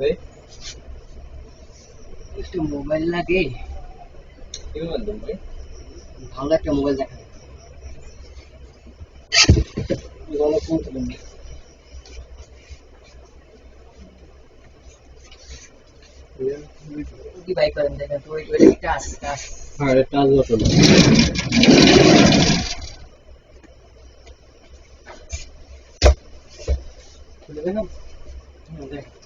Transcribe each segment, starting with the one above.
ভাই একটু মোবাইল লাগে। কি মাধ্যম ভাই ভালো একটা মোবাইল দেখা ভালো ফোন ছিল কি বাই করেন? দেখেন তো ওই কি টাচ টাচ হ্যাঁ টাচ বাটন খুলে দেখাম দেখেন।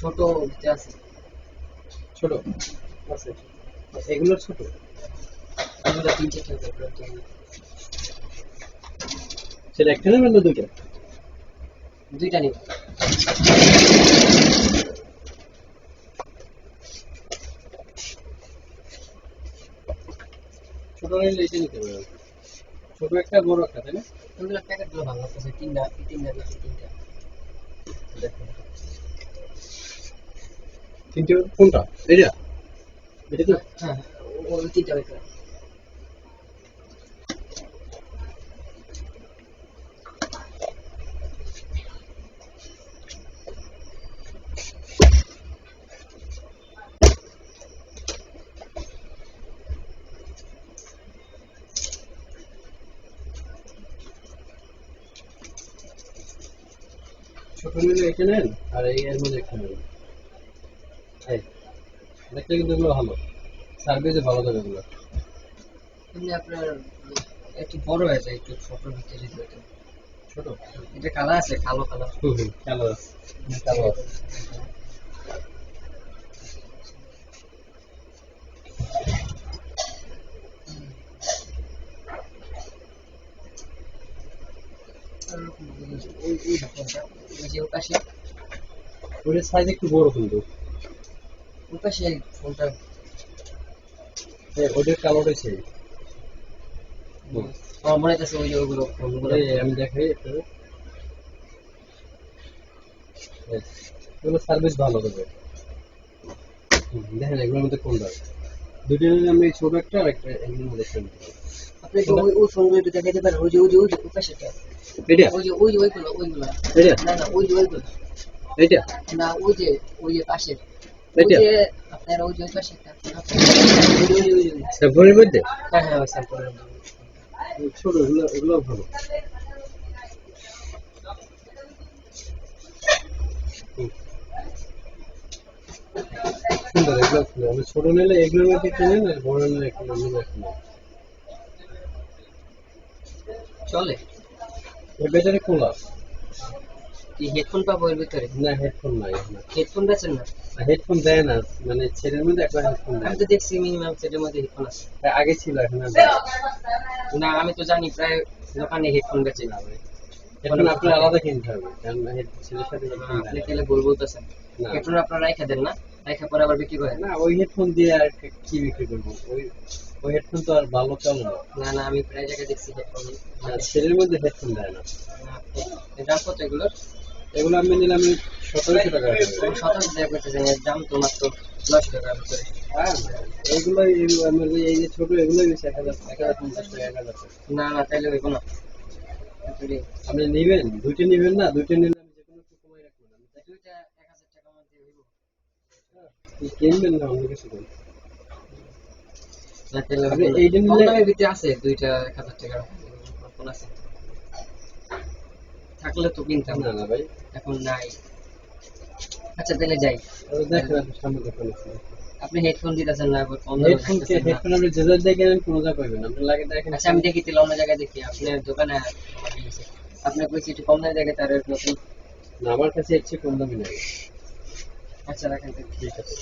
ছোট ভিতরে আছে ছোট আছে এগুলো ছোট। তিন চারটে সেটা একটা নেবেন না দুইটা? দুইটা নিব। ছোট নিলে এটা নিতে পারেন ছোট একটা বড় একটা তাই না? প্যাকেটগুলো ভালো লাগতেছে তিনটা তিনটা দিচ্ছি তিনটা দেখো তিনটে কোনটা এটা এটা তো হ্যাঁ হ্যাঁ ও- ওই তিনটা বের ছোট নিলে এটা নেন আর এই এর মধ্যে একটা নেন এই দেখলে কিন্তু এগুলো ভালো। সার্ভিসে ভালো দেবে এগুলো এমনি আপনার একটু বড় হয়ে যায় একটু ছোট ভিতরে ছোট? এটা কালার আছে কালো কালার। হুম হুম কালো আছে। কালো আছে। যে ওই পাশে ফোনটা। এই ওটার সেই। আমার মনে হচ্ছে ওই যে ওইগুলো ফোনগুলো। আমি দেখাই এগুলো সার্ভিস ভালো দেবে। দেখেন এগুলোর মধ্যে কোনটা? দুটো আমি ছোট একটা আর একটা এগুলোর মধ্যে। আপনি ওই ওই ফোনগুলো একটু দেখাইতে পারেন? ওই যে ওই যে ওই যে ওই পাশেটা এটা ওই যে ওই যে ওইগুলো ওইগুলো। এটা না না ওই যে ওইগুলো। এটা না ওই যে ওই যে পাশে মধ্যে? হ্যাঁ হ্যাঁ ছোট এগুলো ভালো। সুন্দর আমি ছোট নিলে এগুলোর মধ্যে নেন আর বড় নিলে একটা চলে। এর ভেতরে খোলা কি হেডফোন পাবো এর ভিতরে? না হেডফোন নাই হেডফোন বেচেন না? হেডফোন দেয় না মানে ছেলের মধ্যে একবার হেডফোন দেয়। আমি তো দেখছি মিনিমাম সেটের মধ্যে হেডফোন আছে। আগে ছিল এখন না। আমি তো জানি প্রায় দোকানে হেডফোন বেচে না ভাই হেডফোন আপনার আলাদা কিনতে হবে কারণ ছেলের সাথে আপনি তাহলে বলতেছেন। না। হেডফোন আপনারা রাইখা দেন না রাইখা পরে আবার বিক্রি করেন। না ওই হেডফোন দিয়ে আর কি বিক্রি করব? ওই ওই হেডফোন তো আর ভালো চলে না? না না আমি প্রায় জায়গায় দেখছি হেডফোন ছেলের মধ্যে হেডফোন দেয় না। দাম কত এগুলোর? এগুলো আমি নিলাম সতেরোশো টাকা করে। শতাংশ দেওয়া করতেছেন দাম তো মাত্র নয়শো টাকার ভিতরে হ্যাঁ এইগুলো এই- যে এগুলোই বেশি এক হাজার এক হাজার পঞ্চাশ টাকা এক হাজার না না তাইলে হইব না। আপনি নিবেন দুইটা নিবেন না দুইটা নিলে আমি যে কোনো একটু কমাই রাখব না। দুইটা এক হাজার টাকার মধ্যে হইব। কিনবেন না অন্য কিছু করবেন আছে দুইটা এক হাজার টাকার আছে। থাকলে তো কিনতাম। না না ভাই। এখন নাই। আচ্ছা তাহলে যাই। আপনি হেডফোন দিতেছেন না হেডফোন। হেডফোন আপনি যে জায়গায় দেখেন কোনো জায়গা পাবেন আপনি লাগে দেখেন। আচ্ছা আমি দেখি তাহলে অন্য জায়গায় দেখি। আপনার দোকানে আপনি কই সিটি কইছি একটু কম দামে জায়গা তার নতুন। না আমার কাছে চেয়ে কম দামি নাই। আচ্ছা রাখেন ঠিক আছে।